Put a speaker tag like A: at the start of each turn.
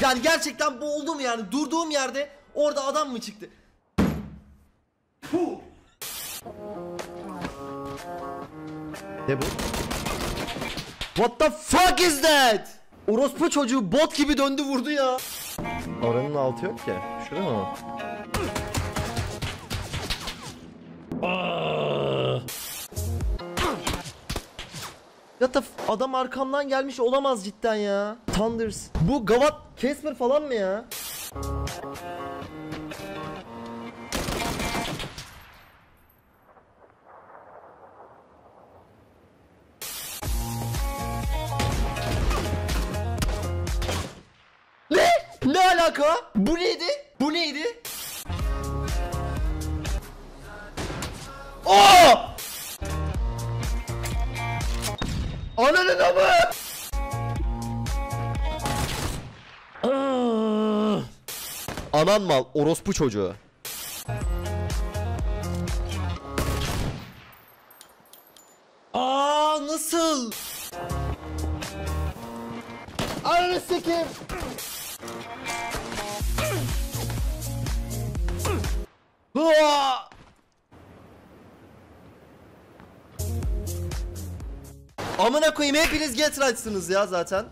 A: Yani gerçekten boğuldum yani. Durduğum yerde orada adam mı çıktı? Puh. Ne bu? What the fuck is that? Orospu çocuğu bot gibi döndü vurdu ya. Oranın altı yok ki. Şurada mı? Ya da adam arkamdan gelmiş olamaz cidden ya. Thunders. Bu Gavat Casper falan mı ya? Ne? Ne alaka? Bu neydi? Bu neydi? Oo! Ananın amı! Ah! Anan mal, orospu çocuğu. Aa nasıl? Ananı sikeyim. Hıa! Amına koyayım hepiniz get rights'sınız ya zaten.